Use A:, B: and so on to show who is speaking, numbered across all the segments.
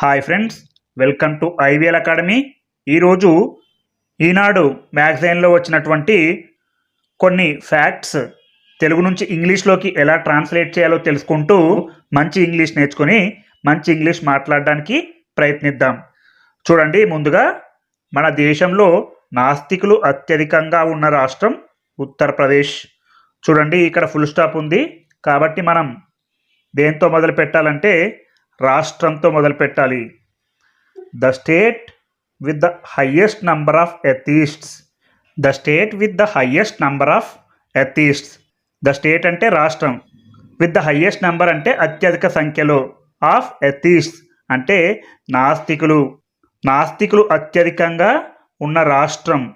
A: Hi friends welcome to IVL academy ఈరోజు ఈనాడు మ్యాగజైన్లో వచ్చినటువంటి కొన్ని ఫ్యాక్ట్స్ తెలుగు నుంచి ఇంగ్లీష్లోకి ఎలా ట్రాన్స్లేట్ చేయాలో తెలుసుకుంటూ మంచి ఇంగ్లీష్ నేర్చుకొని మంచి ఇంగ్లీష్ మాట్లాడడానికి ప్రయత్నిద్దాం. చూడండి ముందుగా మన దేశంలో నాస్తికులు అత్యధికంగా ఉన్న రాష్ట్రం ఉత్తరప్రదేశ్. చూడండి ఇక్కడ ఫుల్ స్టాప్ ఉంది. కాబట్టి మనం దేంతో మొదలు పెట్టాలంటే రాష్ట్రంతో మొదలుపెట్టాలి. The state with the highest number of atheists. The state with the highest number of atheists. The state అంటే రాష్ట్రం. విత్ ద హయ్యెస్ట్ నంబర్ అంటే అత్యధిక సంఖ్యలో ఆఫ్ ఎథీస్ట్స్ అంటే నాస్తికులు. నాస్తికులు అత్యధికంగా ఉన్న రాష్ట్రం.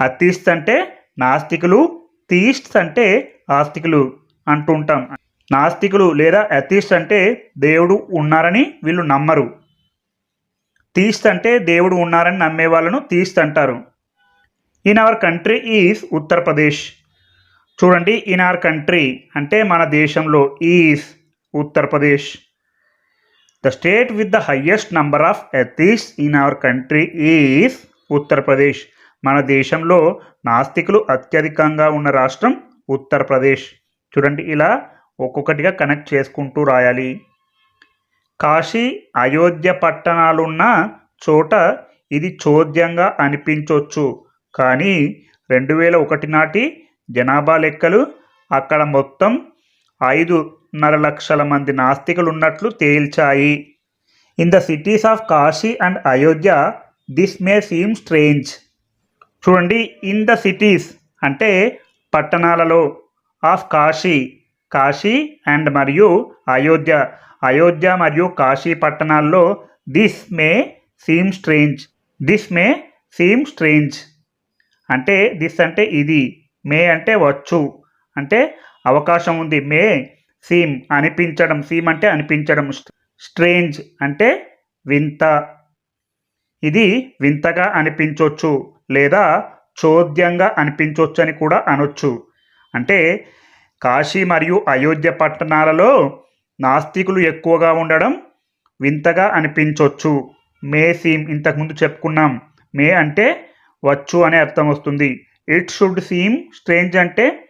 A: అతీస్ట్ అంటే నాస్తికులు థీస్ట్స్ అంటే ఆస్తికులు అంటుంటాం. నాస్తికులు లేదా అథీస్ట్ అంటే దేవుడు ఉన్నారని వీళ్ళు నమ్మరు. తీస్ట్ అంటే దేవుడు ఉన్నారని నమ్మే వాళ్ళను తీస్ట్ అంటారు. In our country is Uttar Pradesh చూడండి ఇన్ అవర్ కంట్రీ అంటే మన దేశంలో is Uttar Pradesh the state with the highest number of atheists in our country is Uttar Pradesh మన దేశంలో నాస్తికులు అత్యధికంగా ఉన్న రాష్ట్రం ఉత్తరప్రదేశ్ చూడండి ఇలా ఒక్కొక్కటిగా కనెక్ట్ చేసుకుంటూ రాయాలి. కాశీ అయోధ్య పట్టణాలున్న చోట ఇది చోద్యంగా అనిపించవచ్చు కానీ రెండు వేల ఒకటి నాటి జనాభా లెక్కలు అక్కడ మొత్తం ఐదున్నర లక్షల మంది నాస్తికులు ఉన్నట్లు తేల్చాయి. In the cities of Kashi and Ayodhya this may seem strange చూడండి ఇన్ ద సిటీస్ అంటే పట్టణాలలో ఆఫ్ కాశీ కాశీ అండ్ మరియు అయోధ్య. అయోధ్య మరియు కాశీ పట్టణాల్లో this may seem strange. This may seem strange. అంటే దిస్ అంటే ఇది. మే అంటే వచ్చు. అంటే అవకాశం ఉంది. మే సీమ్ అనిపించడం సీమ్ అంటే అనిపించడం. స్ట్రేంజ్ అంటే వింత. ఇది వింతగా అనిపించవచ్చు లేదా చోద్యంగా అనిపించవచ్చు అని కూడా అనొచ్చు. అంటే కాశీ మరియు అయోధ్య పట్టణాలలో నాస్తికులు ఎక్కువగా ఉండడం వింతగా అనిపించవచ్చు మే సీమ్ ఇంతకుముందు చెప్పుకున్నాం. మే అంటే వచ్చు అనే అర్థం వస్తుంది. ఇట్ షుడ్ సీమ్ స్ట్రేంజ్ అంటే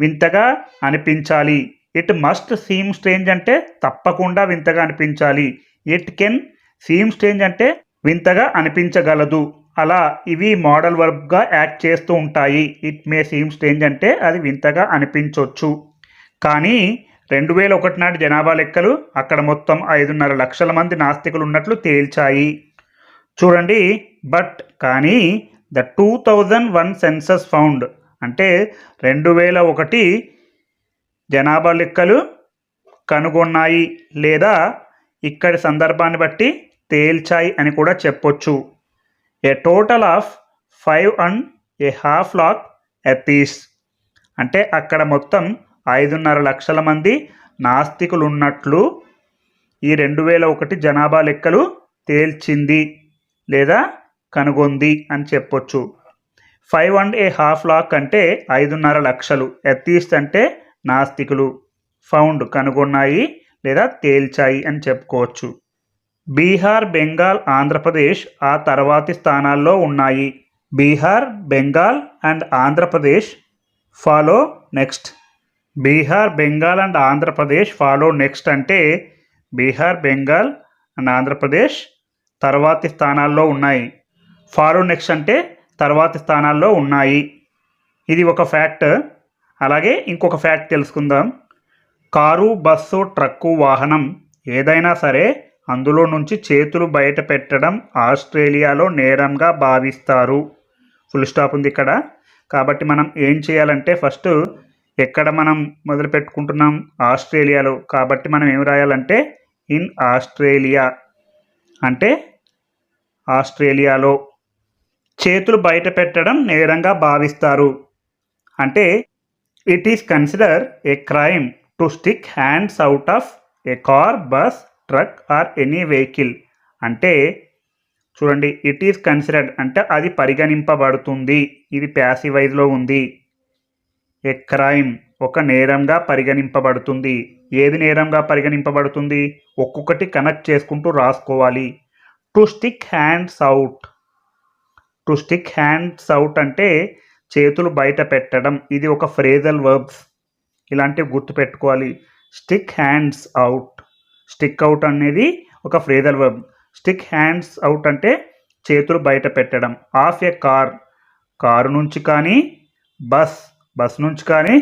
A: వింతగా అనిపించాలి. ఇట్ మస్ట్ సీమ్ స్ట్రేంజ్ అంటే తప్పకుండా వింతగా అనిపించాలి. ఇట్ కెన్ సీమ్ స్ట్రేంజ్ అంటే వింతగా అనిపించగలదు. అలా ఇవి మోడల్ వర్బ్గా యాక్ట్ చేస్తూ ఉంటాయి. ఇట్ మే సీమ్ స్ట్రేంజ్ అంటే అది వింతగా అనిపించవచ్చు కానీ రెండు వేల ఒకటి నాటి జనాభా లెక్కలు అక్కడ మొత్తం ఐదున్నర లక్షల మంది నాస్తికులు ఉన్నట్లు తేల్చాయి. చూడండి బట్ కానీ the two thousand one census found అంటే రెండు వేల ఒకటి జనాభా లెక్కలు కనుగొన్నాయి లేదా ఇక్కడి సందర్భాన్ని బట్టి తేల్చాయి అని కూడా చెప్పొచ్చు. A total of five and a half lakh atheists అంటే అక్కడ మొత్తం ఐదున్నర లక్షల మంది నాస్తికులు ఉన్నట్లు ఈ రెండు వేల ఒకటి జనాభా లెక్కలు తేల్చింది లేదా కనుగొంది అని చెప్పొచ్చు. Five and a half lakh అంటే ఐదున్నర లక్షలు. ఎథీస్ట్ అంటే నాస్తికులు. ఫౌండ్ కనుగొన్నాయి లేదా తేల్చాయి అని చెప్పుకోవచ్చు. బీహార్ బెంగాల్ ఆంధ్రప్రదేశ్ ఆ తర్వాతి స్థానాల్లో ఉన్నాయి. Bihar Bengal and Andhra Pradesh follow next. Bihar Bengal and Andhra Pradesh follow next అంటే బీహార్ బెంగాల్ అండ్ ఆంధ్రప్రదేశ్ తర్వాతి స్థానాల్లో ఉన్నాయి. ఫాలో నెక్స్ట్ అంటే తర్వాతి స్థానాల్లో ఉన్నాయి. ఇది ఒక ఫ్యాక్ట్. అలాగే ఇంకొక ఫ్యాక్ట్ తెలుసుకుందాం. కారు బస్సు ట్రక్కు వాహనం ఏదైనా సరే అందులో నుంచి చేతులు బయట పెట్టడం ఆస్ట్రేలియాలో నేరంగా భావిస్తారు. ఫుల్ స్టాప్ ఉంది ఇక్కడ. కాబట్టి మనం ఏం చేయాలంటే ఫస్ట్ ఎక్కడ మనం మొదలు పెట్టుకుంటున్నాం? ఆస్ట్రేలియాలో. కాబట్టి మనం ఏం రాయాలంటే ఇన్ ఆస్ట్రేలియా. అంటే ఆస్ట్రేలియాలో. చేతులు బయట పెట్టడం నేరంగా భావిస్తారు. అంటే it is consider a crime to stick hands out of a car bus truck or any vehicle అంటే చూడండి ఇట్ ఈస్ కన్సిడర్డ్ అంటే అది పరిగణింపబడుతుంది. ఇది ప్యాసివైజ్లో ఉంది. ఏ క్రైమ్ ఒక నేరంగా పరిగణింపబడుతుంది. ఏది నేరంగా పరిగణింపబడుతుంది? ఒక్కొక్కటి కనెక్ట్ చేసుకుంటూ రాసుకోవాలి. To stick hands out to stick hands out అంటే చేతులు బయట పెట్టడం. ఇది ఒక ఫ్రేజల్ వర్బ్స్ ఇలాంటివి గుర్తుపెట్టుకోవాలి. Stick hands out stick out అనేది ఒక phrasal verb. Stick hands out అంటే చేతులు బయట పెట్టడం. ఆఫ్ ఏ కార్ కారు నుంచి కానీ బస్ బస్ నుంచి కానీ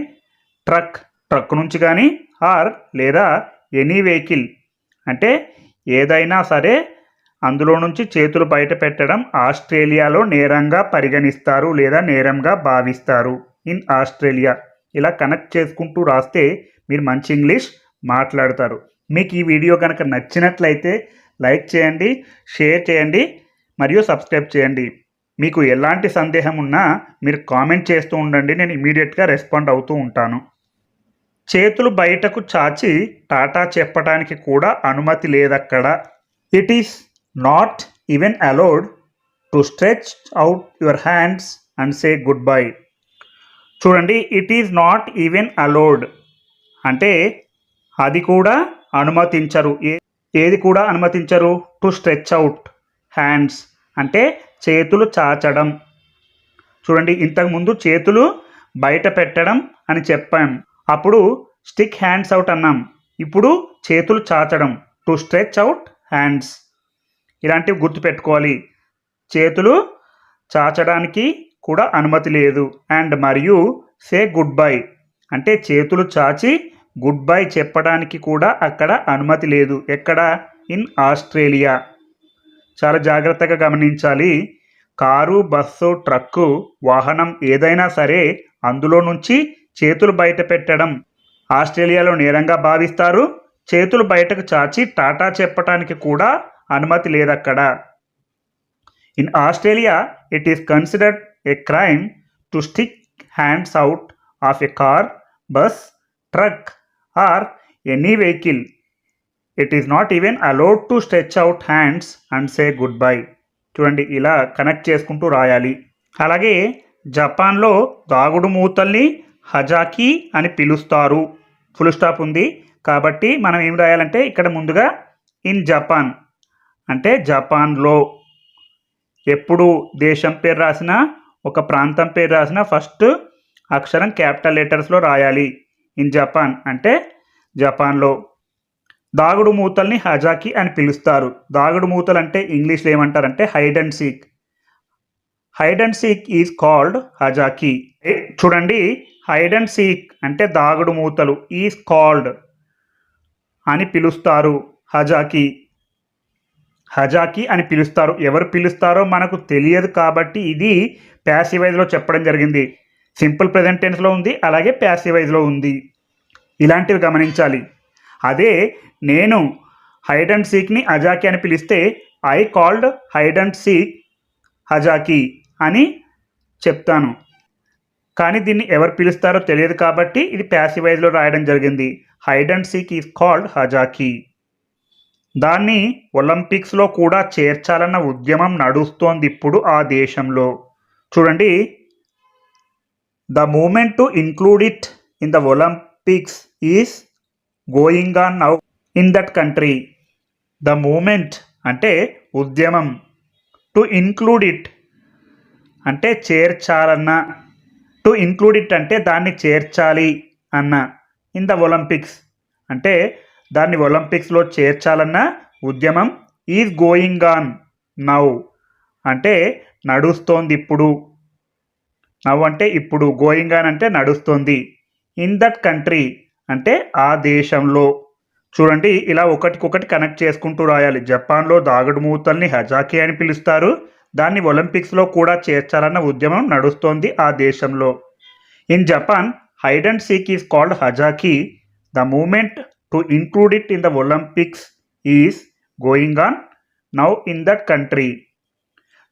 A: ట్రక్ ట్రక్ నుంచి కానీ ఆర్ లేదా ఎనీ వెహికల్ అంటే ఏదైనా సరే అందులో నుంచి చేతులు బయట పెట్టడం ఆస్ట్రేలియాలో నేరంగా పరిగణిస్తారు లేదా నేరంగా భావిస్తారు. In Australia. ఇలా కనెక్ట్ చేసుకుంటూ రాస్తే మీరు మంచి ఇంగ్లీష్ మాట్లాడతారు. మీకు ఈ వీడియో కనుక నచ్చినట్లయితే లైక్ చేయండి షేర్ చేయండి మరియు సబ్స్క్రైబ్ చేయండి. మీకు ఎలాంటి సందేహం ఉన్నా మీరు కామెంట్ చేస్తూ ఉండండి నేను ఇమీడియట్గా రెస్పాండ్ అవుతూ ఉంటాను. చేతులు బయటకు చాచి టాటా చెప్పడానికి కూడా అనుమతి లేదక్కడ. It is not even allowed to stretch out your hands and say good bye చూడండి it is not even allowed అంటే అది కూడా అనుమతించరు. ఏ- ఏది కూడా అనుమతించరు. టు స్ట్రెచ్ అవుట్ హ్యాండ్స్ అంటే చేతులు చాచడం. చూడండి ఇంతకుముందు చేతులు బయట పెట్టడం అని చెప్పాం. అప్పుడు స్టిక్ హ్యాండ్స్ అవుట్ అన్నాం. ఇప్పుడు చేతులు చాచడం. To stretch out hands. ఇలాంటివి గుర్తుపెట్టుకోవాలి. చేతులు చాచడానికి కూడా అనుమతి లేదు. అండ్ మరియు సే గుడ్ బై అంటే చేతులు చాచి గుడ్ బై చెప్పడానికి కూడా అక్కడ అనుమతి లేదు. ఎక్కడ? In Australia. చాలా జాగ్రత్తగా గమనించాలి. కారు బస్సు ట్రక్కు వాహనం ఏదైనా సరే అందులో నుంచి చేతులు బయట పెట్టడం. ఆస్ట్రేలియాలో నేరంగా భావిస్తారు. చేతులు బయటకు చాచి టాటా చెప్పటానికి కూడా అనుమతి లేదక్కడ. In Australia it is considered a crime to stick hands out of a car bus truck. Or any vehicle it is not even allowed to stretch out hands and say good bye చూడండి ఇలా connect చేసుకుంటూ రాయాలి. అలాగే జపాన్లో దాగుడు మూతల్ని హజాకి అని పిలుస్తారు. Full stop ఉంది. కాబట్టి మనం ఏం రాయాలంటే ఇక్కడ ముందుగా ఇన్ జపాన్ అంటే జపాన్లో. ఎప్పుడు దేశం పేరు రాసినా ఒక ప్రాంతం పేరు రాసినా ఫస్ట్ అక్షరం క్యాపిటల్ లెటర్స్లో రాయాలి. ఇన్ జపాన్ అంటే జపాన్లో. దాగుడు మూతల్ని హజాకి అని పిలుస్తారు. దాగుడు మూతలు అంటే ఇంగ్లీష్లో ఏమంటారంటే hide and seek hide and seek is called హజాకి ఏ, చూడండి. హైడ్ అండ్ సీక్ అంటే దాగుడు మూతలు. ఈజ్ కాల్డ్ అని పిలుస్తారు హజాకి. హజాకి అని పిలుస్తారు. ఎవరు పిలుస్తారో మనకు తెలియదు కాబట్టి ఇది ప్యాసివైజ్లో చెప్పడం జరిగింది. సింపుల్ ప్రజెంట్ టెన్స్లో ఉంది అలాగే ప్యాసివైజ్లో ఉంది. ఇలాంటివి గమనించాలి. అదే నేను హైడ్ అండ్ సీక్ని అజాకి అని పిలిస్తే I called hide and seek హజాకి అని చెప్తాను. కానీ దీన్ని ఎవరు పిలుస్తారో తెలియదు కాబట్టి ఇది ప్యాసివైజ్లో రాయడం జరిగింది. Hide and seek is called హజాకి దాన్ని ఒలింపిక్స్లో కూడా చేర్చాలన్న ఉద్యమం నడుస్తోంది ఇప్పుడు ఆ దేశంలో. చూడండి the movement to include it in the Olympics is going on now in that country the movement అంటే ఉద్యమం. టు ఇన్క్లూడ్ ఇట్ అంటే చేర్చాలన్న. టు ఇంక్లూడ్ ఇట్ అంటే దాన్ని చేర్చాలి అన్న ఇన్ ద ఒలింపిక్స్ అంటే దాన్ని ఒలింపిక్స్లో చేర్చాలన్న ఉద్యమం ఈజ్ గోయింగ్ ఆన్ నౌ అంటే నడుస్తోంది ఇప్పుడు. నవ్ అంటే ఇప్పుడు గోయింగ్ అని అంటే నడుస్తుంది. ఇన్ దట్ కంట్రీ అంటే ఆ దేశంలో. చూడండి ఇలా ఒకటికొకటి కనెక్ట్ చేసుకుంటూ రాయాలి. జపాన్లో దాగుడు మూతల్ని హజాకి అని పిలుస్తారు. దాన్ని ఒలింపిక్స్లో కూడా చేర్చాలన్న ఉద్యమం నడుస్తోంది ఆ దేశంలో. In Japan hide and seek is called హజాకి the movement to include it in the Olympics is going on now in that country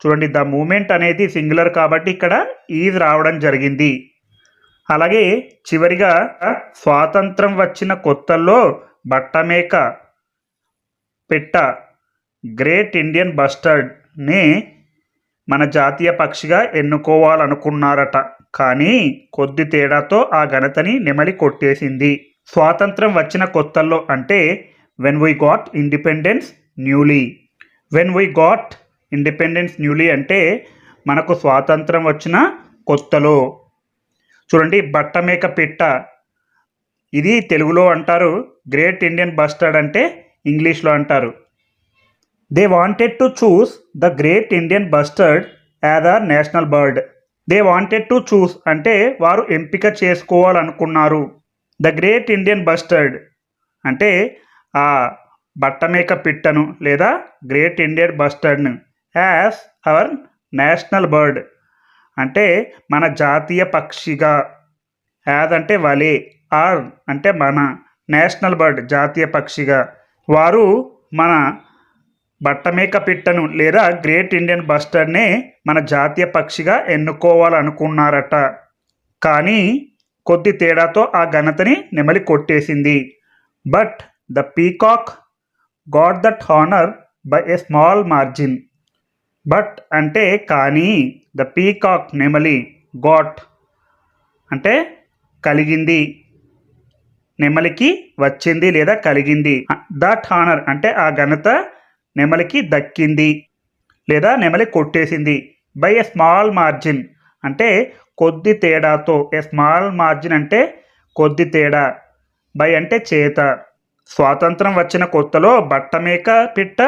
A: చూడండి ద మూమెంట్ అనేది సింగులర్ కాబట్టి ఇక్కడ ఈజ్ రావడం జరిగింది. అలాగే చివరిగా స్వాతంత్రం వచ్చిన కొత్తల్లో బట్టమేక పెట్ట గ్రేట్ ఇండియన్ బస్టర్డ్ని మన జాతీయ పక్షిగా ఎన్నుకోవాలనుకున్నారట. కానీ కొద్ది తేడాతో ఆ ఘనతని నెమలి కొట్టేసింది. స్వాతంత్రం వచ్చిన కొత్తల్లో అంటే when we got independence newly when we got independence newly అంటే మనకు స్వాతంత్రం వచ్చిన కొత్తలో. చూడండి బట్టమేక పిట్ట. ఇది తెలుగులో అంటారు గ్రేట్ ఇండియన్ బస్టర్డ్ అంటే ఇంగ్లీష్లో అంటారు. They wanted to choose the great Indian bustard as our national bird they wanted to choose అంటే వారు ఎంపిక చేసుకోవాలనుకున్నారు. ద గ్రేట్ ఇండియన్ బస్టర్డ్ అంటే ఆ బట్టమేక పిట్టను లేదా గ్రేట్ ఇండియన్ బస్టర్డ్ను యాజ్ అవర్ నేషనల్ బర్డ్ అంటే మన జాతీయ పక్షిగా. యాజ్ అంటే వలే ఆర్ అంటే మన నేషనల్ బర్డ్ జాతీయ పక్షిగా. వారు మన బట్టమేక పిట్టను లేదా గ్రేట్ ఇండియన్ బస్టర్నే మన జాతీయ పక్షిగా ఎన్నుకోవాలనుకున్నారట. కానీ కొద్ది తేడాతో ఆ ఘనతని నెమలి కొట్టేసింది. But the peacock got that honour by a small margin but అంటే కానీ ద పీకాక్ నెమలి గాట్ అంటే కలిగింది. నెమలికి వచ్చింది లేదా కలిగింది. దట్ హానర్ అంటే ఆ ఘనత నెమలికి దక్కింది లేదా నెమలి కొట్టేసింది. బై ఎ స్మాల్ మార్జిన్ అంటే కొద్ది తేడాతో ఏ స్మాల్ మార్జిన్ అంటే కొద్ది తేడా. బై అంటే చేత. స్వాతంత్రం వచ్చిన కొత్తలో బట్టమేక పిట్ట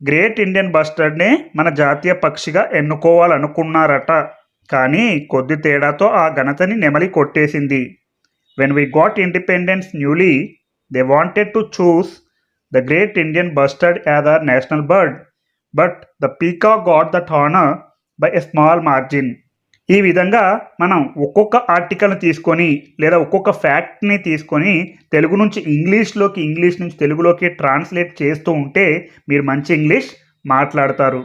A: గ్రేట్ ఇండియన్ బస్టర్డ్ని మన జాతీయ పక్షిగా ఎన్నుకోవాలనుకున్నారట. కానీ కొద్ది తేడాతో ఆ ఘనతని నెమలి కొట్టేసింది. When we got independence newly they wanted to choose the great Indian bustard as our national bird but the peacock got that honour by a small margin ఈ విధంగా మనం ఒక్కొక్క ఆర్టికల్ని తీసుకొని లేదా ఒక్కొక్క ఫ్యాక్ట్ని తీసుకొని తెలుగు నుంచి ఇంగ్లీష్లోకి ఇంగ్లీష్ నుంచి తెలుగులోకి ట్రాన్స్లేట్ చేస్తూ ఉంటే మీరు మంచి ఇంగ్లీష్ మాట్లాడతారు.